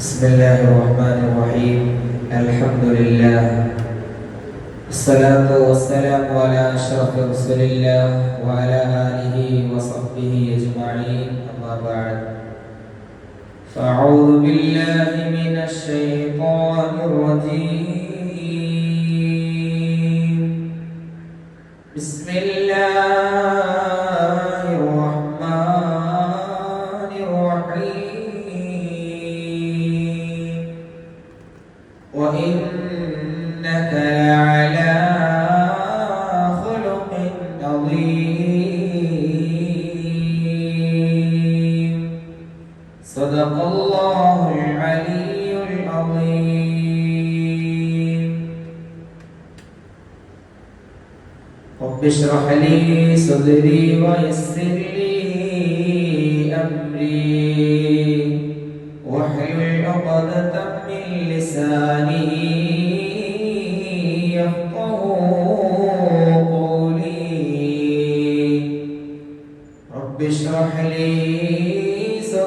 بسم الله الرحمن الرحيم. الحمد لله. الصلاة والسلام على أشرف رسول الله وعلى آله وصحبه أجمعين. أما بعد. فأعوذ بالله من الشيطان الرجيم.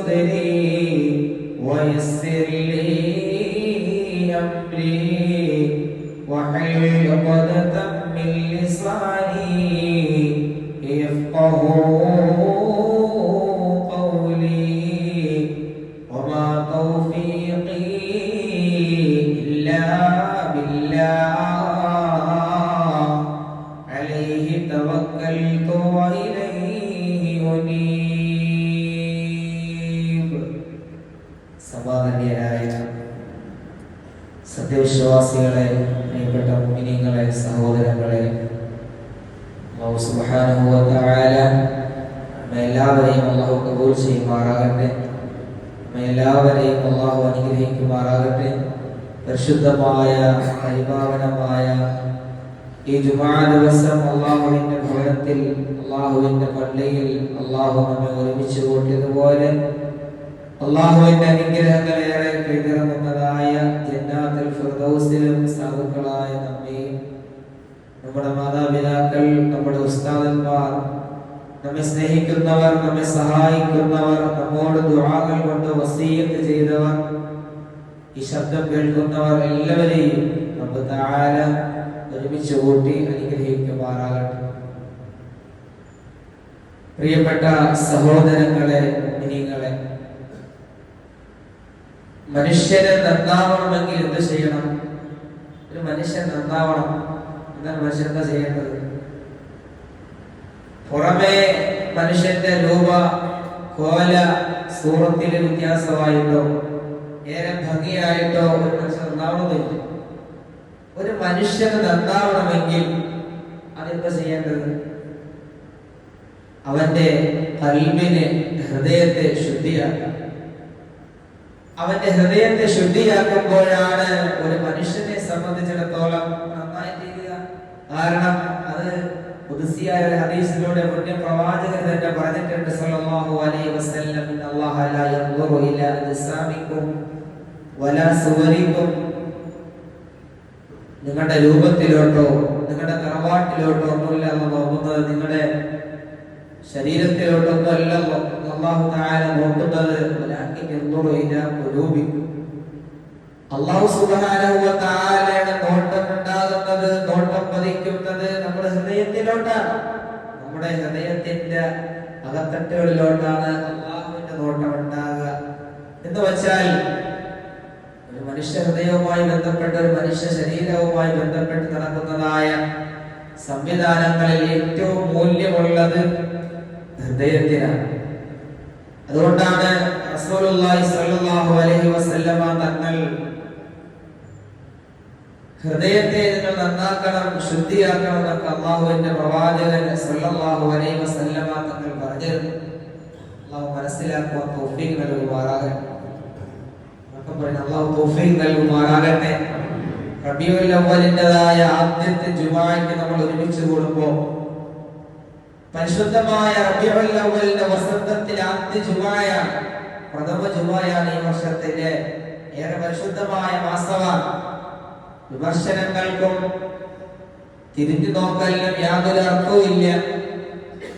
صدري ويسر لي أمري واحلل عقدة من لساني സത്യവിശ്വാസികളെ പ്രിയപ്പെട്ട മുമിനിങ്ങളെ സഹോദരങ്ങളെ എല്ലാവരെയും അള്ളാഹു കബൂൽ ചെയ്യുമാറാകട്ടെ. എല്ലാവരെയും അള്ളാഹു അനുഗ്രഹിക്കുമാറാകട്ടെ. പരിശുദ്ധമായ പരിപാവനമായ ഈ ജുമാ ദിവസം അള്ളാഹുവിന്റെ ഭവനത്തിൽ അള്ളാഹുവിന്റെ പള്ളിയിൽ അള്ളാഹു നമ്മെ ഒരുമിച്ച് കൂട്ടിയതുപോലെ അള്ളാഹുവിന്റെ അനുഗ്രഹങ്ങളേറെ കൈതിറങ്ങുന്നതായ ജന്നാത്തുൽ ഫിർദൗസിലും സാധുക്കളായ നമ്മയും നമ്മുടെ മാതാപിതാക്കൾ നമ്മുടെ ഉസ്താദന്മാർ നമ്മെ സ്നേഹിക്കുന്നവർ നമ്മെ സഹായിക്കുന്നവർ നമ്മോട് ദുആകൾ കൊണ്ട് വസീയത്ത് ചെയ്തവർ ഈ ശബ്ദം കേൾക്കുന്നവർ എല്ലാവരെയും റബ്ബ് തആല ഒരുമിച്ച് കൂട്ടി അനുഗ്രഹിക്കുമാറാകട്ടെ. പ്രിയപ്പെട്ട സഹോദരങ്ങളെ മനുഷ്യന് നന്നാവണമെങ്കിൽ എന്ത് ചെയ്യണം? ഒരു മനുഷ്യൻ നന്നാവണം എന്നാൽ മനുഷ്യൻ എന്താ ചെയ്യേണ്ടത്? പുറമേ മനുഷ്യന്റെ രൂപ കോല സൂറത്തിലെ വ്യത്യാസമായിട്ടോ ഏറെ ഭംഗിയായിട്ടോ ഒരു മനുഷ്യൻ നന്നാവണമെന്നില്ല. ഒരു മനുഷ്യന് നന്നാവണമെങ്കിൽ അതെന്താ ചെയ്യേണ്ടത്? അവന്റെ കൽവിനെ ഹൃദയത്തെ ശുദ്ധിയാക്കണം അവന്റെ ഹൃദയത്തെ ശുദ്ധിയാക്കുമ്പോഴാണ് ഒരു മനുഷ്യനെ സംബന്ധിച്ചിടത്തോളം നന്നായി തീരുക കാരണം അത് പുതുസിയായ ഹദീസിലൂടെ മുന്നേ പ്രവാചകൻ തന്നെ പറഞ്ഞിട്ടുണ്ട് സല്ലല്ലാഹു അലൈഹി വസല്ലം അല്ലാഹു ലാ യൻദുറു ഇലാ അജ്സാമിക്കും വലാ സുവരിക്കും നിങ്ങളുടെ രൂപത്തിലോട്ടോ നിങ്ങളുടെ തറവാട്ടിലോട്ടോ ഒന്നുമില്ല നോക്കുന്നത് നിങ്ങളുടെ ശരീരത്തിലോട്ടൊന്നും അല്ല അള്ളാഹു താര നോക്കുന്നത്. അള്ളാഹു തആലയുടെ നോട്ടം ഉണ്ടാകുന്നത് നോട്ടം പതിക്കുന്നത് നമ്മുടെ ഹൃദയത്തിലോട്ടാണ്. നമ്മുടെ ഹൃദയത്തിന്റെ അകത്തട്ടുകളിലോട്ടാണ് അള്ളാഹുവിന്റെ നോട്ടം ഉണ്ടാകുക. എന്ന് വെച്ചാൽ ഒരു മനുഷ്യ ഹൃദയവുമായി ബന്ധപ്പെട്ട ഒരു മനുഷ്യ ശരീരവുമായി ബന്ധപ്പെട്ട് നടക്കുന്നതായ സംവിധാനങ്ങളിൽ ഏറ്റവും മൂല്യമുള്ളത് ഹൃദയത്തിനാണ്. അതുകൊണ്ടാണ് അലൈഹി വസല്ലമ തങ്ങൾ ഹൃദയത്തെ നിങ്ങൾ നന്നാക്കണം ശുദ്ധിയാക്കണം എന്നൊക്കെ അള്ളാഹുവിന്റെ പ്രവാചകൻ സല്ലല്ലാഹു അലൈഹി വസല്ലമ തങ്ങൾ പറഞ്ഞിരുന്നു. അള്ളാഹു മനസ്സിലാക്കുവാൻ തൗഫീഖ് നൽകുമാറാകട്ടെ. അള്ളാഹു തൗഫീഖ് നൽകുമാറാകട്ടെ. റബീഉൽ അവ്വലിന്റെതായ ആദ്യത്തെ ജുമാഅയ്ക്ക് നമ്മൾ ഒരുമിച്ച് കൂടുമ്പോൾ പരിശുദ്ധമായ റബീഉൽ വസന്തത്തിൽ ആദ്യ ജുമായാണ് പ്രഥമ ജുമായാണ് ഈ വർഷത്തിന്റെ ഏറെ പരിശുദ്ധമായ മാസമാണ്. വിമർശനങ്ങൾക്കും തിരിഞ്ഞു നോക്കലിനും യാതൊരു അർത്ഥവുമില്ല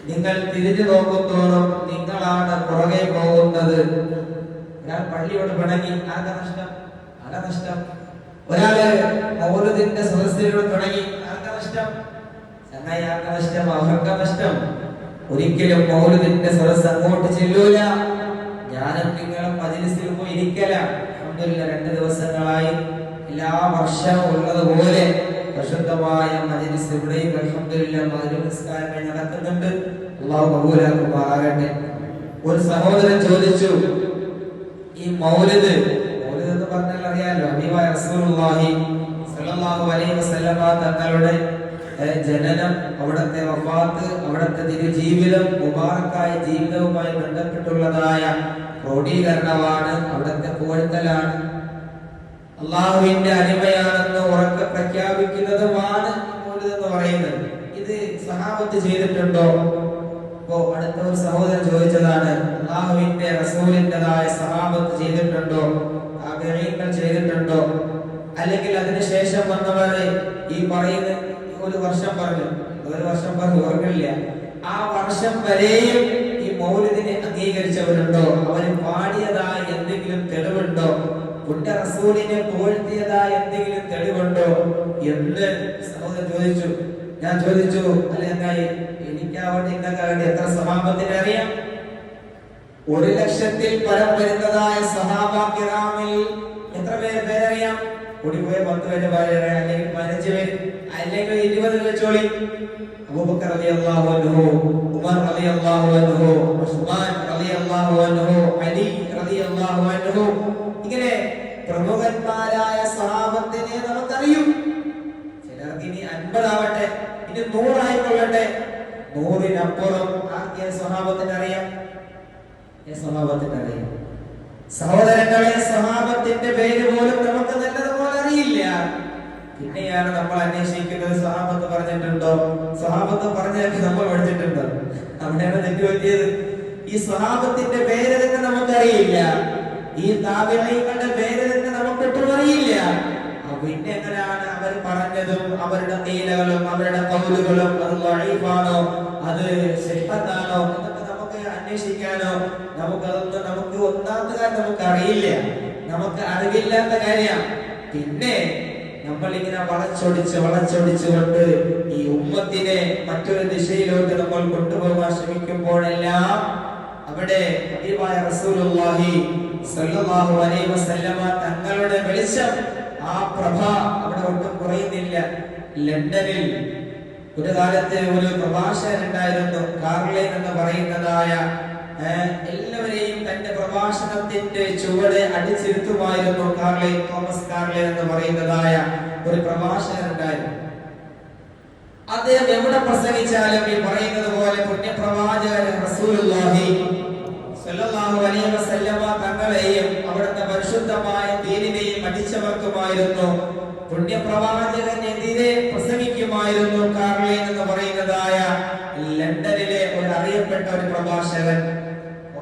നിങ്ങൾ തിരിഞ്ഞു നോക്കുന്തോറും നിങ്ങളാണ് പുറകെ പോകുന്നത്. ഒരാൾ പള്ളിയോട് പിണങ്ങി ആർക്കാ നഷ്ടം ആകെ നഷ്ടം ഒരാൾ പൗരത്തിന്റെ സദസ്സിനോട് പിണങ്ങി ആർക്കാ നഷ്ടം ചങ്ങായി ആർക്കാ നഷ്ടം? അവർക്ക നഷ്ടം. ഒരിക്കലും മൗലദിന്റെ സദസ്സ് അങ്ങോട്ട് ചെല്ലൂല. ഞാനും നിങ്ങളും മജിലിസിൽ പോയി ഇരിക്കല. അബ്ദുല്ല രണ്ട് ദിവസങ്ങളായി. എല്ലാ വർഷവും ഉള്ളതുപോലെ പ്രശുദ്ധമായ മജിലിസ് ഇവിടെയും അൽഹംദുലില്ലാ മധുരസ്കാരങ്ങൾ നടക്കുന്നുണ്ട്. അള്ളാഹു കബൂലാക്കുമാറാകട്ടെ ഒരു സഹോദരൻ ചോദിച്ചു ഈ മൗലിദ് മൗലിദ് എന്ന് പറഞ്ഞാൽ അറിയാലോ? റസൂലുള്ളാഹി സ്വല്ലല്ലാഹു അലൈഹി വസല്ലമ തങ്ങളുടെ ജനനം അവിടുത്തെ വഫാത്ത് അവിടുത്തെ തിരുജീവിതം മുബാറക്കായ ജീവിതവുമായി ബന്ധപ്പെട്ടുള്ളതായ ക്രോഡീകരണമാണ് അവിടുത്തെ പുകഴ്ത്തലാണ് അള്ളാഹുവിന്റെ അടിമയാണെന്ന് ഉറക്കെ പ്രഖ്യാപിക്കുന്നതുമാണ് എന്ന് പറയുന്നത്. ഇത് സഹാബത്ത് ചെയ്തിട്ടുണ്ടോ? ഇപ്പോ അടുത്ത ഒരു സഹോദരൻ ചോദിച്ചതാണ് അള്ളാഹുവിന്റെ റസൂലിന്റെതായ സഹാബത്ത് ചെയ്തിട്ടുണ്ടോ? ചെയ്തിട്ടുണ്ടോ? അല്ലെങ്കിൽ അതിനുശേഷം വന്നവരെ ഈ പറയുന്ന ഒരു വർഷം പറഞ്ഞു. ഒരു വർഷം പറഞ്ഞു ഓർക്കില്ല ആ വർഷം വരെയും ഈ മൗലിദിനെ അംഗീകരിച്ചവരുണ്ടോ? അവർ പാടിയതായ എന്തെങ്കിലും തെളിവുണ്ടോ? കുട്ടി റസൂലിനെ പുകഴ്ത്തിയതായ എന്തെങ്കിലും തെളിവുണ്ടോ? എന്ന് സഹോദരൻ ചോദിച്ചു. ഞാൻ ചോദിച്ചു അല്ലെ എന്തായി? എനിക്കാവട്ടെ നിങ്ങൾക്കാവട്ടെ എത്ര സഹാബത്തിന് അറിയാം? ഒരു ലക്ഷത്തിൽ പരം വരുന്നതായ സഹാബാക്കിറാമിൽ എത്ര പേര് പേരറിയാം? കൂടിപ്പോയ പത്ത് പേര് ഭാര്യയാണ് അല്ലെങ്കിൽ പതിനഞ്ച് പേര് അല്ലെങ്കിൽ ഇരുപത് വെച്ചോളി അബൂബക്കർ അലി ഇങ്ങനെ പ്രമുഖന്മാരായ സഹാബത്തിനെ നമുക്കറിയും. ചിലർക്ക് ഇനി അൻപതാവട്ടെ ഇനി നൂറായിക്കൊള്ളട്ടെ. നൂറിനപ്പുറം ആർക്കെ സ്വഭാവത്തിന് അറിയാം സ്വഭാവത്തിന് അറിയാം സഹോദരങ്ങളെ സഹാബത്തിന്റെ പേര് പോലും നമുക്ക് അറിയില്ല പിന്നെയാണ് നമ്മൾ അന്വേഷിക്കുന്നത്. സഹാബത്ത് പറഞ്ഞിട്ടുണ്ടോ? സഹാബത്ത് പറഞ്ഞാക്കി നമ്മൾ പഠിച്ചിട്ടുണ്ടോ. അവിടെയാണ് തെറ്റുപറ്റിയത്. ഈ സഹാബത്തിന്റെ പേര് തന്നെ നമുക്കറിയില്ല. ഈ താപികളുടെ പേര് തന്നെ നമുക്കൊട്ടും അറിയില്ല. പിന്നെ എങ്ങനെയാണ് അവർ പറഞ്ഞതും അവരുടെ നീലകളും അവരുടെ കൗലുകളും അത് വഴീഫാണോ? അത് ശിൽപ്പത്താണോ എന്നൊക്കെ നമുക്ക് അന്വേഷിക്കാനോ നമുക്ക് അതൊന്നും നമുക്ക് ഒന്നാമത്തെ കാര്യം നമുക്ക് അറിയില്ല നമുക്ക് അറിവില്ലാത്ത കാര്യം പിന്നെ നമ്മൾ ഇങ്ങനെ വളച്ചൊടിച്ച് വളച്ചൊടിച്ചുകൊണ്ട് ഈ ഉമ്മത്തിനെ മറ്റൊരു ദിശയിലോട്ട് നമ്മൾ കൊണ്ടുപോകാൻ ശ്രമിക്കുമ്പോഴെല്ലാം അവിടെ തങ്ങളുടെ വെളിച്ചം ആ പ്രഭ അവിടെ ഒട്ടും കുറയുന്നില്ല. ലണ്ടനിൽ ഒരു കാലത്ത് ഒരു പ്രഭാഷകൻ ഉണ്ടായിരുന്നു കാർലൈൻ എന്ന് പറയുന്നതായ എല്ലാവരെയും തന്റെ പ്രഭാഷണത്തിന്റെ ചുവടെ അടിച്ചിരുത്തുമായിരുന്നു കാർലെ തോമസ് കാർലെ എന്ന് പറയുന്നതായ ഒരു പ്രഭാഷകൻ ഉണ്ടായിരുന്നു. അദ്ദേഹം എവിടെ പ്രസംഗിച്ചാലും ഈ പറയുന്നത് പോലെ പുണ്യപ്രവാചകൻ തങ്ങളെയും അവിടുത്തെ പരിശുദ്ധമായ ദീനിനെയും അടിച്ചവർക്കുമായിരുന്നു പുണ്യപ്രവാചകനെതിരെ പ്രസംഗിക്കുമായിരുന്നു കാർലൈൻ എന്ന് പറയുന്നതായ ലണ്ടനിലെ ഒരു അറിയപ്പെട്ട ഒരു പ്രഭാഷകൻ.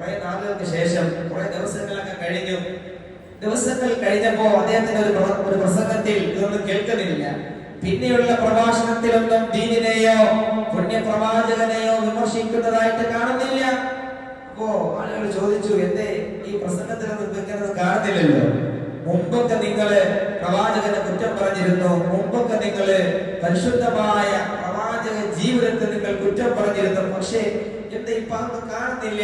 കുറെ നാളുകൾക്ക് ശേഷം കുറെ ദിവസങ്ങളൊക്കെ കഴിഞ്ഞു. ദിവസങ്ങൾ കഴിഞ്ഞപ്പോ അദ്ദേഹത്തിന്റെ ഒരു ഒരു പ്രസംഗത്തിൽ ഇതൊന്നും കേൾക്കുന്നില്ല. പിന്നെയുള്ള പ്രഭാഷണത്തിലൊന്നും ദീനിനെയോ പുണ്യപ്രവാചകനെയോ വിമർശിക്കുന്നതായിട്ട് കാണുന്നില്ല. അപ്പോ ആളുകൾ ചോദിച്ചു എന്തേ ഈ പ്രസംഗത്തിലൊന്നും നിൽക്കുന്നത് കാണുന്നില്ലല്ലോ. മുമ്പൊക്കെ നിങ്ങൾ പ്രവാചകനെ കുറ്റം പറഞ്ഞിരുന്നു. മുമ്പൊക്കെ നിങ്ങൾ പരിശുദ്ധമായ പ്രവാചക ജീവിതത്തെ നിങ്ങൾ കുറ്റം പറഞ്ഞിരുന്നു. പക്ഷേ എന്താ ഇപ്പ അതൊന്നും കാണുന്നില്ല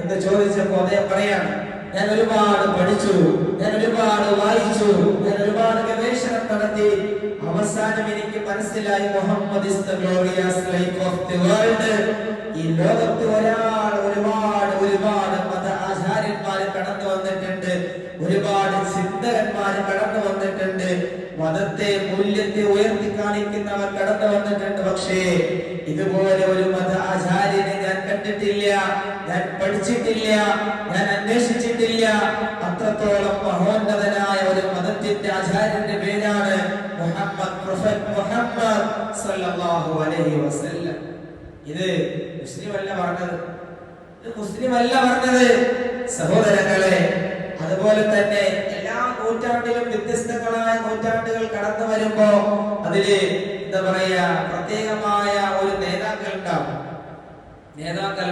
എന്ന് ചോദിച്ചപ്പോ അദ്ദേഹം പറയാണ് ഞാൻ ഒരുപാട് പഠിച്ചു ഞാൻ ഒരുപാട് വായിച്ചു ഞാൻ ഒരുപാട് ഗവേഷണം നടത്തി. അവസാനം എനിക്ക് മനസ്സിലായി Muhammad is the glorious life of the world ഈ ലോകത്ത് ഒരാൾ ഒരുപാട് ഒരുപാട് മത ആചാര്യന്മാർ കടന്നു വന്നിട്ടുണ്ട് ഒരുപാട് ചിന്തകന്മാർ കടന്നു വന്നിട്ടുണ്ട്. മതത്തെ മൂല്യത്തെ ഉയർത്തി കാണിക്കുന്നവർ കടന്നു വന്നിട്ടുണ്ട് പക്ഷേ ഇതുപോലെ ഒരു മത ആചാര്യനെ ഞാൻ കണ്ടിട്ടില്ല. ഞാൻ പഠിച്ചിട്ടില്ല. ഞാൻ അന്വേഷിച്ചിട്ടില്ല. അത്രത്തോളം മഹോന്നതനായ ഒരു മതത്തിന്റെ ആചാര്യന്റെ പേരാണ് മുഹമ്മദ് മുഹമ്മദ് സല്ലല്ലാഹു അലൈഹി വസല്ലം. ഇത് മുസ്ലിം അല്ല പറഞ്ഞത്. ഇത് മുസ്ലിം അല്ല പറഞ്ഞത് സഹോദരങ്ങളെ അതുപോലെ തന്നെ നൂറ്റാണ്ടിലും വ്യത്യസ്തങ്ങളായ നൂറ്റാണ്ടുകൾ കടന്നു വരുമ്പോ അതിൽ എന്താ പറയാ പ്രത്യേകമായ ഒരു നേതാക്കൾ ഉണ്ടാവും നേതാക്കൾ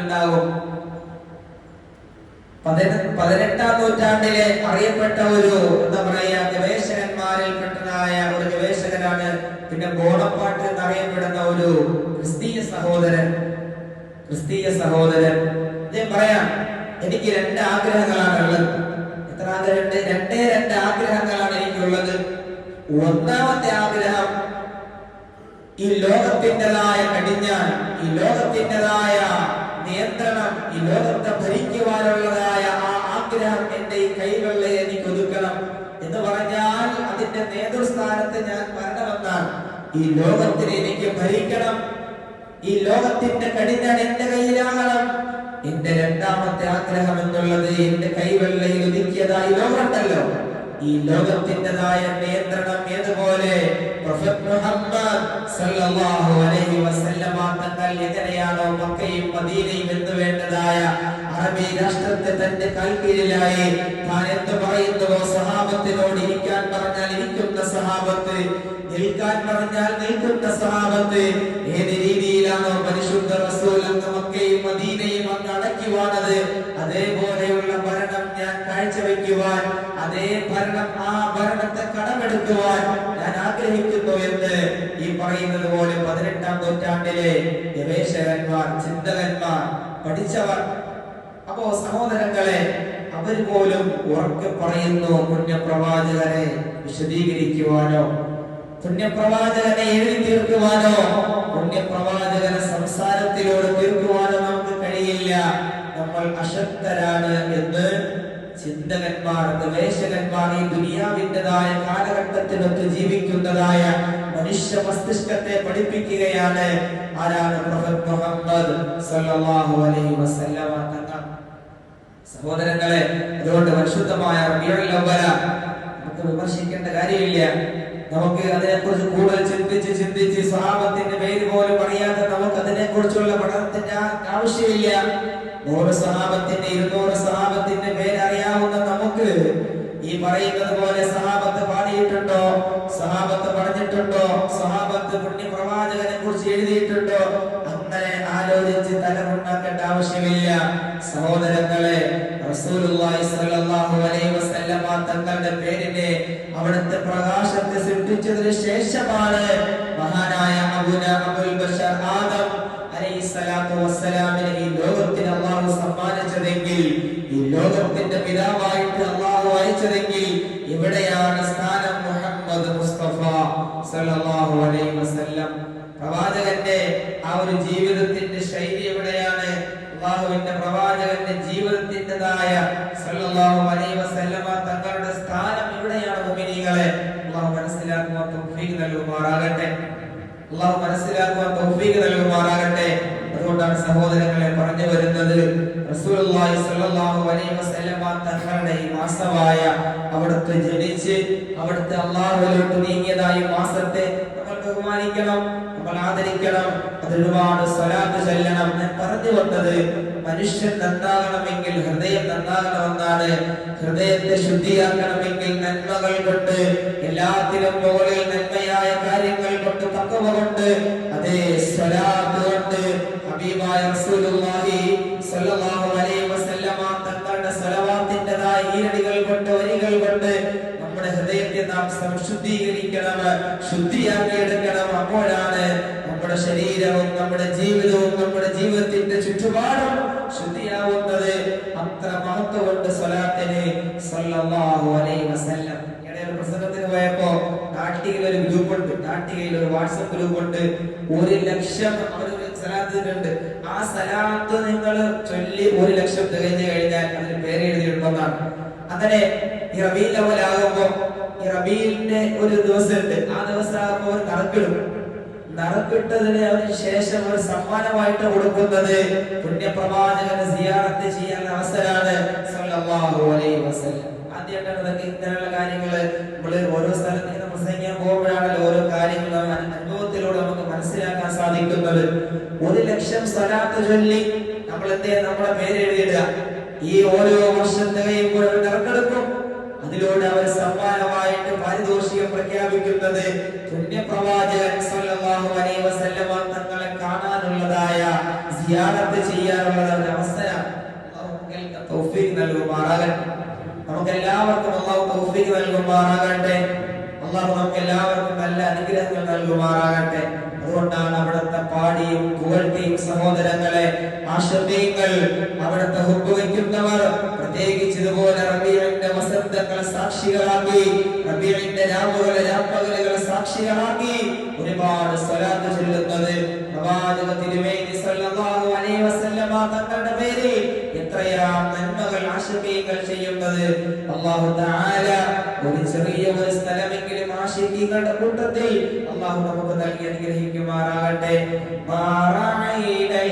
പതിന- പതിനെട്ടാം നൂറ്റാണ്ടിലെ അറിയപ്പെട്ട ഒരു എന്താ പറയാ ഗവേഷകന്മാരിൽ പെട്ടതായ ഒരു ഗവേഷകനാണ് പിന്നെ ബോണപ്പാട്ട് എന്നറിയപ്പെടുന്ന ഒരു ക്രിസ്തീയ സഹോദരൻ. ക്രിസ്തീയ സഹോദരൻ. അദ്ദേഹം പറയാം എനിക്ക് രണ്ട് ആഗ്രഹങ്ങളാണ് ഉള്ളത് ഒന്നാമത്തെ ആഗ്രഹം ഈ ലോകത്തിന്റെതായ കടിഞ്ഞാൽ ഈ ലോകത്തിന്റെതായ നിയന്ത്രണം ഈ ലോകത്തെ ഭരിക്കുവാനുള്ളതായ ആ ആഗ്രഹം എന്റെ ഈ കൈകളിലെ എനിക്ക് ഒതുക്കണം എന്ന് പറഞ്ഞാൽ അതിന്റെ നേതൃസ്ഥാനത്ത് ഞാൻ വരണമെന്നാണ്. ഈ ലോകത്തിന് എനിക്ക് ഭരിക്കണം. ഈ ലോകത്തിന്റെ കടിഞ്ഞാൻ എന്റെ കയ്യിലാകണം. എന്റെ രണ്ടാമത്തെ ആഗ്രഹം എന്നുള്ളത് എന്റെ കൈവെള്ളയിൽ ഒതുക്കിയതായി ലോകമുണ്ടല്ലോ ഈ ലോകത്തിന്റെതായ നിയന്ത്രണം ഏതുപോലെ? പ്രൊഫറ്റ് മുഹമ്മദ് സല്ലല്ലാഹു അലൈഹി വസല്ലമ എങ്ങനെയാണോ മക്കയും മദീനയും എന്ന് വേണ്ടതായ അറബി രാഷ്ട്രത്തെ തന്റെ കാൽക്കീഴിലായി താൻ എന്ത് പറയുന്നുവോ? സഹാബത്തിനോട് ഇരിക്കാൻ പറഞ്ഞാൽ ഇരിക്കുന്ന സഹാബത്ത് നിൽക്കാൻ പറഞ്ഞാൽ നിൽക്കുന്ന സഹാബത്ത്. ഏത് രീതിയിലാണോ പരിശുദ്ധ റസൂൽ അങ്ങ് മക്കയും മദീനയും അങ്ങ് അടയ്ക്കുവാനത് അതേപോലെയുള്ള ഭരണം ഞാൻ കാഴ്ചവെക്കുവാൻ അതേ ഭരണം ആ ഭരണത്തെ കടമെടുക്കുവാൻ ഞാൻ ആഗ്രഹിക്കുന്നു എന്ന് ഈ പറയുന്നത് പോലെ പതിനെട്ടാം നൂറ്റാണ്ടിലെ ഗവേഷകന്മാർ ചിന്തകന്മാർ പഠിച്ചവർ അപ്പോ സഹോദരങ്ങളെ അവർ പോലും ഉറക്കെ പറയുന്നു പുണ്യപ്രവാചകനെ വിശദീകരിക്കുവാനോ? പുണ്യപ്രവാചകനെ എഴുതി തീർക്കുവാനോ? പുണ്യപ്രവാചകനെ സംസാരത്തിലൂടെ തീർക്കുവാനോ നമുക്ക് കഴിയില്ല. നമ്മൾ അശക്തരാണ് എന്ന് ചിന്തകന്മാർ ഗവേഷകന്മാർ ഈ ദുനിയാവിന്റെതായ കാലഘട്ടത്തിനൊത്ത് ജീവിക്കുന്നതായ മനുഷ്യ മസ്തിഷ്കത്തെ പഠിപ്പിക്കുകയാണ് ആരാണ് മുഹമ്മദ് സല്ലല്ലാഹു അലൈഹി വസല്ലമ തങ്ങൾ സഹോദരങ്ങളെ അതുകൊണ്ട് പരിശുദ്ധമായ നമുക്ക് വിമർശിക്കേണ്ട കാര്യമില്ല. നമുക്ക് അതിനെക്കുറിച്ച് കൂടുതൽ ചിന്തിച്ച് ചിന്തിച്ച് സ്വഭാവത്തിന്റെ പേര് പോലും അറിയാതെ നമുക്ക് അതിനെക്കുറിച്ചുള്ള പഠനത്തിന്റെ ആവശ്യമില്ല. നൂറ് സഹാബത്തിന്റെ ഇരുന്നൂറ് പേര് അറിയാവുന്ന നമുക്ക് ഈ പറയുന്നത് പോലെ സഹാബത്ത് പാടിയിട്ടുണ്ടോ? സഹാബത്ത് പറഞ്ഞിട്ടുണ്ടോ? സഹാബത്ത് പുണ്യപ്രവാചകനെ കുറിച്ച് എഴുതിയിട്ടുണ്ടോ? അങ്ങനെ ആലോചിച്ച് തലമുണ്ടാക്കേണ്ട ആവശ്യമില്ല. സഹോദരങ്ങളെ തങ്ങളുടെ പേരിന്റെ അവിടുത്തെ പ്രകാശത്തെ സൃഷ്ടിച്ചതിന് ശേഷമാണ് മഹാനായ അബുന അബുൽ ബഷർ ആദം അലൈഹിസ്സലാത്തു വസ്സലാമിനെ ഈ അള്ളാഹു സമ്മാനിച്ചതെങ്കിൽ ഈ ലോകത്തിന്റെ പിതാവായിട്ട് അള്ളാഹു അയച്ചതെങ്കിൽ ഇവിടെയാണ് സ്ഥാനം ഒരു ജീവിതത്തിന്റെ ശൈലി എവിടെയാണ്? അള്ളാഹുവിന്റെ പ്രവാചകന്റെ ജീവിതത്തിന്റെതായ സല്ലല്ലാഹു അലൈഹി വസല്ലമ തങ്ങളുടെ സ്ഥാനം എവിടെയാണ് മുഅ്മിനീങ്ങളെ? അള്ളാഹു മനസ്സിലാക്കുവാൻ തൗഫീഖ് നൽകുമാറാകട്ടെ. അള്ളാഹു മനസ്സിലാക്കുവാൻ തൗഫീഖ് നൽകുമാറാകട്ടെ. അതുകൊണ്ടാണ് സഹോദരങ്ങളെ പറഞ്ഞു വരുന്നത് റസൂലുള്ളാഹി സ്വല്ലല്ലാഹു അലൈഹി വസല്ലമ തങ്ങളുടെ ഈ മാസമായ അവിടുത്തെ ജനിച്ച് അവിടുത്തെ അള്ളാഹുവിലോട്ട് നീങ്ങിയതായ മാസത്തെ നമ്മൾ ബഹുമാനിക്കണം. ആദരിക്കണം അതിലൊരുപാട് സ്വലാത്ത് ചെല്ലണം ഞാൻ പറഞ്ഞു വന്നത് മനുഷ്യൻ നന്നാകണമെങ്കിൽ ഹൃദയം നന്നാകണമെന്നാണ്. ഹൃദയത്തെ ശുദ്ധിയാക്കണമെങ്കിൽ നന്മകൾ കൊണ്ട് എല്ലാത്തിനും മുകളിൽ നന്മയായ കാര്യങ്ങൾ കൊണ്ട് തക്കവ കൊണ്ട് അതേ സ്വലാത്ത് കൊണ്ട് ഹബീബായ റസൂലുള്ളാഹി സ്വല്ലല്ലാഹു അലൈഹി വസല്ലമ വരികൾ കൊണ്ട് നമ്മുടെ ഹൃദയത്തെ നാം അപ്പോഴാണ് നമ്മുടെ ശരീരവും നമ്മുടെ ജീവിതവും നമ്മുടെ ജീവിതത്തിന്റെ ചുറ്റുപാടും ശുദ്ധിയാവുന്നത് അത്ര മഹത്വമുണ്ട് സ്വലാത്തിന് സല്ലല്ലാഹു അലൈഹി വസല്ലം. ഇടയിൽ പ്രസംഗത്തിന് പോയപ്പോ നാട്ടികയിൽ ഒരു ഗ്രൂപ്പ് ഉണ്ട് നാട്ടികയിൽ ഒരു വാട്സപ്പ് ഗ്രൂപ്പ് ഉണ്ട് ഒരു ലക്ഷം അവർ സലാത്തിട്ടുണ്ട് ആ സലാത്ത് നിങ്ങൾ ചൊല്ലി ഒരു ലക്ഷം തികഞ്ഞു കഴിഞ്ഞാൽ അതിന് പേര് എഴുതിയിട്ടുണ്ടെന്നാണ്. അങ്ങനെ ഈ റബീൽ അവലാകുമ്പോ ഈ റബീലിന്റെ ഒരു ദിവസമുണ്ട്. ആ ദിവസം ആകുമ്പോൾ കറക്കിടും നറുക്കിട്ടതിന് അതിന് ശേഷം ഒരു സമ്മാനമായിട്ട് കൊടുക്കുന്നത് പുണ്യപ്രവാചകന് സിയാറത്ത് ചെയ്യാൻ അവസരമാണ് ആദ്യമായിട്ടാണ് ഇതൊക്കെ ഇങ്ങനെയുള്ള കാര്യങ്ങൾ. നമ്മൾ ഓരോ സ്ഥലത്ത് ഇങ്ങനെ പ്രസംഗിക്കാൻ പോകുമ്പോഴാണല്ലോ ഓരോ കാര്യങ്ങൾ അനുഭവത്തിലൂടെ നമുക്ക് മനസ്സിലാക്കാൻ സാധിക്കുന്നത്. ഒരു ലക്ഷം സ്വലാത്ത് ചൊല്ലി നമ്മൾ എന്തേ നമ്മുടെ പേര് ഈ ഓരോ വർഷം തികയുമ്പോൾ അവർ നറുക്കെടുക്കും അതിലൂടെ അവർ സമ്മാനമായിട്ട് പാരിതോഷികം പ്രഖ്യാപിക്കുന്നത് പുണ്യപ്രവാചകൻ സല്ലല്ലാഹു അലൈഹി വസല്ലമ തങ്ങളെ കാണാനുള്ളതായ സിയാറത്ത് ചെയ്യാനുള്ള ഒരു അവസരം അല്ലാഹു നിങ്ങൾക്ക് തൗഫീഖ് നൽകും നൽകുമാറാകട്ടെ നമുക്ക് എല്ലാവർക്കും അള്ളാഹു തൗഫീഖ് നൽകുമാറാകട്ടെ അള്ളാഹു നമുക്ക് എല്ലാവർക്കും നല്ല അനുഗ്രഹങ്ങൾ നൽകുമാറാകട്ടെ. അതുകൊണ്ടാണ് അവിടുത്തെ പാടിയും പുകഴ്ത്തിയും സഹോദരങ്ങളെ ആശ്രമീയങ്ങൾ അവിടുത്തെ ഹുബ് വയ്ക്കുന്നവർ പ്രത്യേകിച്ച് ഇതുപോലെ റബീഇന്റെ വസന്തങ്ങളെ സാക്ഷികളാക്കി റബീഇന്റെ രാവുകളെ രാപ്പകലുകളെ സാക്ഷികളാക്കി ഒരുപാട് സ്വലാത്ത് ചൊല്ലുന്നത് പ്രവാചക തിരുമേനി സല്ലല്ലാഹു അലൈഹി വസല്ലമ തങ്ങളുടെ പേരിൽ എത്രയാം നന്മകൾ ആശിക്കീകൾ ചെയ്യുന്നത്? അല്ലാഹു തആല ഒരു ചെറിയ ഒരു സ്ഥലമെങ്കിലും ആശിക്കീകളുടെ കൂട്ടത്തിൽ അല്ലാഹു നമുക്ക് നൽകി അനുഗ്രഹിക്കുമാറാകട്ടെ. മാറഅയിനൽ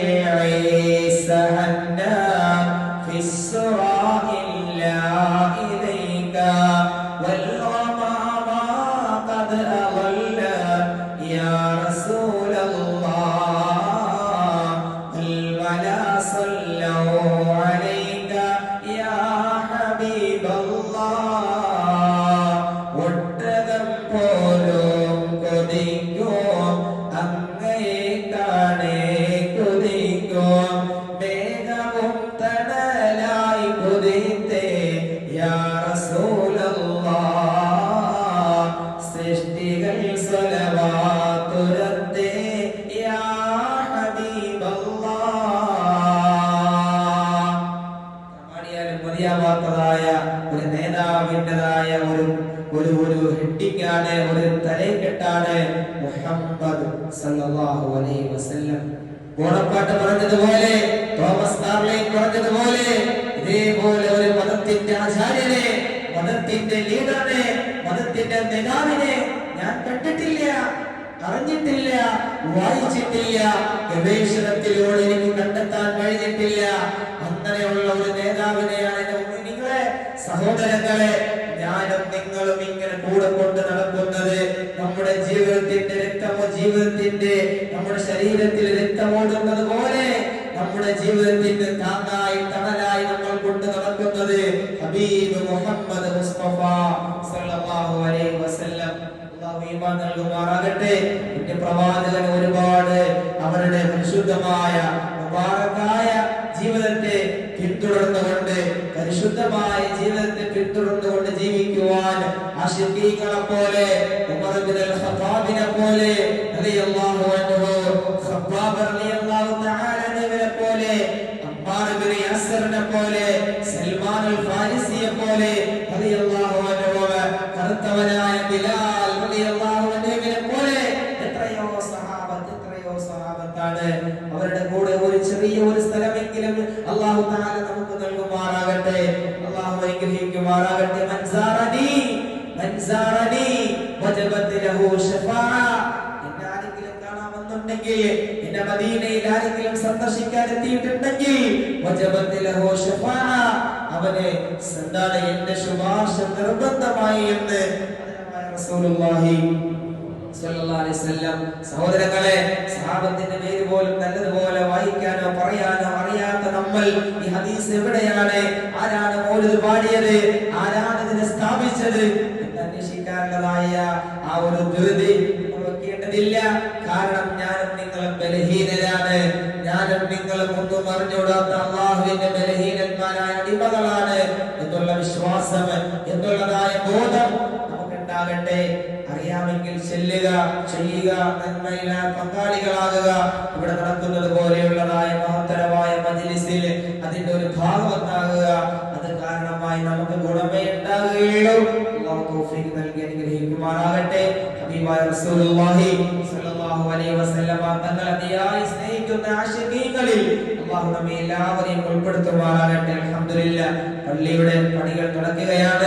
സൃഷ്ടികൾ ഒരു ഒരു ഒരു മുഹമ്മദ് സല്ലല്ലാഹു അലൈഹി വസല്ലം. പറഞ്ഞതുപോലെ മതത്തിന്റെ നേതാവിനെ ഞാൻ കണ്ടിട്ടില്ല അറിഞ്ഞിട്ടില്ല വായിച്ചിട്ടില്ല ഗവേഷണത്തിലൂടെ എനിക്ക് കണ്ടെത്താൻ കഴിഞ്ഞിട്ടില്ല. അങ്ങനെയുള്ള ഒരു നേതാവിനെയാണ് നിങ്ങളെ സഹോദരങ്ങളെ ഞാനും നിങ്ങളും ഇങ്ങനെ കൂടെ കൊണ്ട് നടക്കുന്നത്. നമ്മുടെ ജീവിതത്തിന്റെ രക്തമോ ജീവിതത്തിന്റെ നമ്മുടെ ശരീരത്തിൽ രക്തമോടുന്നത് പോലെ നമ്മുടെ ജീവിതത്തിന്റെ താങ്ങായി തണലായി നമ്മൾ കൊണ്ട് നടക്കുന്നത് ഹബീബ് മുഹമ്മദ് മുസ്തഫ. സല്ലല്ലാഹു അലൈഹി വസല്ലം. അല്ലാഹു ഈമാൻ നൽകുമാറാകട്ടെ. പ്രവാചകൻ ഒരുപാട് അവരുടെ പരിശുദ്ധമായ മുബാറക്കായ ജീവിതത്തെ പിന്തുടർന്നുകൊണ്ട് പരിശുദ്ധമായ ജീവിതത്തെ പിന്തുടർന്നുകൊണ്ട് ജീവിക്കുവാൻ ആശിഖീകളെ പോലെ ഉമർ ഇബ്നുൽ ഖത്താബിനെ പോലെ റളിയല്ലാഹു അൻഹു ഖബ്ബാബ് റളിയല്ലാഹു തആല പോലെ അമ്മാർ ഇബ്നു യാസിറിനെ പോലെ സൽമാൻ അൽ പോലെ കറുത്തവനായ ബിലാൽ പോലെ എത്രയോ സഹാബത്ത് എത്രയോ സഹാബത്താണ്. അവരുടെ കൂടെ ഒരു ചെറിയ ഒരു സ്ഥലമെങ്കിലും അല്ലാഹു തആല നമുക്ക് നൽകുമാറാകട്ടെ. അല്ലാഹു അനുഗ്രഹിക്കുമാറാകട്ടെ. മൻസാറനി മൻസാറനി ആരെങ്കിലും കാണാമെന്നുണ്ടെങ്കിൽ എന്നെ മദീനയിൽ ആരെങ്കിലും സന്ദർശിക്കാൻ എത്തിയിട്ടുണ്ടെങ്കിൽ അവന് എന്താണ് എന്റെ ശുപാർശ നിർബന്ധമായി എന്ന് സഹോദരങ്ങളെ സഹാബത്തിന്റെ പേര് പോലും നല്ലതുപോലെ വായിക്കാനോ പറയാനോ അറിയാത്ത നമ്മൾ ഈ ഹദീസ് എവിടെയാണ്? ആരാണ് പോലും പാടിയത്? ആരാണ് ഇതിനെ സ്ഥാപിച്ചത്? അന്വേഷിക്കാനുള്ളതായ ആ ഒരു ധൃതി വെക്കേണ്ടതില്ല കാരണം ഞാനും നിങ്ങളും ബലഹീനരാണ്. ഞാനും നിങ്ങളും ഒന്നും അറിഞ്ഞുകൂടാത്ത അള്ളാഹുവിന്റെ ബലഹീനന്മാരായ അടിമകളാണ്. എന്നുള്ള വിശ്വാസം എന്നുള്ളതായ ബോധം നമുക്കുണ്ടാകട്ടെ. അറിയാമെങ്കിൽ ചെല്ലുക ചെയ്യുക നന്മയില പങ്കാളികളാകുക. ഇവിടെ നടക്കുന്നത് പോലെയുള്ളതായ മഹത്തരമായ മജിലിസിൽ അതിന്റെ ഒരു ഭാഗമൊന്നാകുക അത് കാരണമായി നമുക്ക് ഗുണമേ ഉണ്ടാകുകയുള്ളൂ. നൽകി അനുഗ്രഹിക്കുമാറാകട്ടെ. തങ്ങൾ അതിയായി സ്നേഹിക്കുന്ന ആശിഖീങ്ങളിൽ അല്ലാഹു നമ്മെ എല്ലാവരെയും ഉൾപ്പെടുത്തുമാറാകട്ടെ. അലഹമില്ല പള്ളിയുടെ പണികൾ നടക്കുകയാണ്